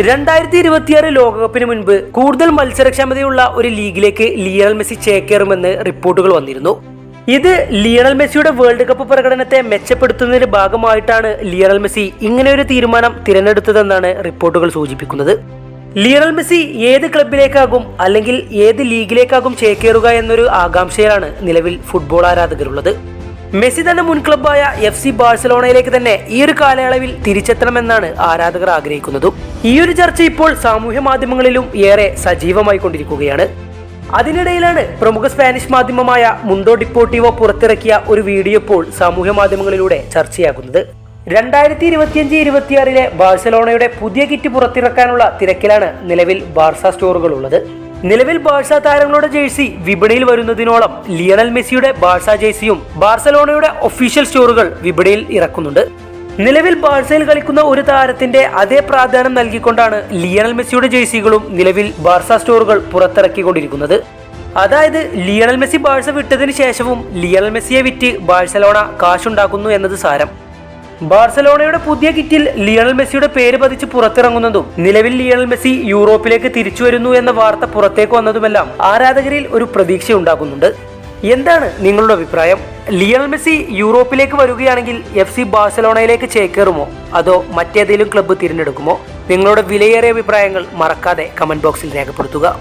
രണ്ടായിരത്തി ഇരുപത്തിയാറ് ലോകകപ്പിന് മുൻപ് കൂടുതൽ മത്സരക്ഷമതയുള്ള ഒരു ലീഗിലേക്ക് ലിയണൽ മെസ്സി ചേക്കേറുമെന്ന് റിപ്പോർട്ടുകൾ വന്നിരുന്നു. ഇത് ലിയണൽ മെസ്സിയുടെ വേൾഡ് കപ്പ് പ്രകടനത്തെ മെച്ചപ്പെടുത്തുന്നതിന്റെ ഭാഗമായിട്ടാണ് ലിയണൽ മെസ്സി ഇങ്ങനെ ഒരു തീരുമാനം തിരഞ്ഞെടുത്തതെന്നാണ് റിപ്പോർട്ടുകൾ സൂചിപ്പിക്കുന്നത്. ലിയണൽ മെസ്സി ഏത് ക്ലബിലേക്കാകും അല്ലെങ്കിൽ ഏത് ലീഗിലേക്കാകും ചേക്കേറുക എന്നൊരു ആകാംക്ഷയിലാണ് നിലവിൽ ഫുട്ബോൾ ആരാധകരുള്ളത്. മെസ്സി തന്റെ മുൻ ക്ലബായ എഫ് സി ബാഴ്സലോണയിലേക്ക് തന്നെ ഈ ഒരു കാലയളവിൽ തിരിച്ചെത്തണമെന്നാണ് ആരാധകർ ആഗ്രഹിക്കുന്നതും. ഈ ഒരു ചർച്ച ഇപ്പോൾ സാമൂഹ്യ മാധ്യമങ്ങളിലും ഏറെ സജീവമായി കൊണ്ടിരിക്കുകയാണ്. അതിനിടയിലാണ് പ്രമുഖ സ്പാനിഷ് മാധ്യമമായ മുണ്ടോ ഡിപ്പോട്ടിവോ പുറത്തിറക്കിയ ഒരു വീഡിയോ ഇപ്പോൾ സാമൂഹ്യ മാധ്യമങ്ങളിലൂടെ ചർച്ചയാകുന്നത്. രണ്ടായിരത്തി ഇരുപത്തിയഞ്ച് ഇരുപത്തിയാറിലെ ബാഴ്സലോണയുടെ പുതിയ കിറ്റ് പുറത്തിറക്കാനുള്ള തിരക്കിലാണ് നിലവിൽ ബാർസ സ്റ്റോറുകൾ ഉള്ളത് നിലവിൽ ബാഴ്സ താരങ്ങളുടെ ജേഴ്സി വിപണിയിൽ വരുന്നതിനോളം ലിയണൽ മെസ്സിയുടെ ബാഴ്സ ജേഴ്സിയും ബാഴ്സലോണയുടെ ഒഫീഷ്യൽ സ്റ്റോറുകൾ വിപണിയിൽ ഇറക്കുന്നുണ്ട്. നിലവിൽ ബാഴ്സയിൽ കളിക്കുന്ന ഒരു താരത്തിന്റെ അതേ പ്രാധാന്യം നൽകിക്കൊണ്ടാണ് ലിയണൽ മെസ്സിയുടെ ജേഴ്സികളും നിലവിൽ ബാഴ്സ സ്റ്റോറുകൾ പുറത്തിറക്കിക്കൊണ്ടിരിക്കുന്നത്. അതായത് ലിയണൽ മെസ്സി ബാഴ്സ വിട്ടതിന് ശേഷവും ലിയണൽ മെസ്സിയെ വിറ്റ് ബാഴ്സലോണ കാശുണ്ടാക്കുന്നു എന്നത് സാരം. ബാഴ്സലോണയുടെ പുതിയ കിറ്റിൽ ലിയണൽ മെസ്സിയുടെ പേര് പതിച്ച് പുറത്തിറങ്ങുന്നതും നിലവിൽ ലിയണൽ മെസ്സി യൂറോപ്പിലേക്ക് തിരിച്ചു വരുന്നു എന്ന വാർത്ത പുറത്തേക്ക് വന്നതുമെല്ലാം ആരാധകരിൽ ഒരു പ്രതീക്ഷ ഉണ്ടാക്കുന്നുണ്ട് എന്താണ് നിങ്ങളുടെ അഭിപ്രായം? ലിയണൽ മെസ്സി യൂറോപ്പിലേക്ക് വരികയാണെങ്കിൽ എഫ് സി ബാഴ്സലോണയിലേക്ക് ചേക്കേറുമോ? അതോ മറ്റേതെങ്കിലും ക്ലബ്ബ് തിരഞ്ഞെടുക്കുമോ? നിങ്ങളുടെ വിലയേറിയ അഭിപ്രായങ്ങൾ മറക്കാതെ കമന്റ് ബോക്സിൽ രേഖപ്പെടുത്തുക.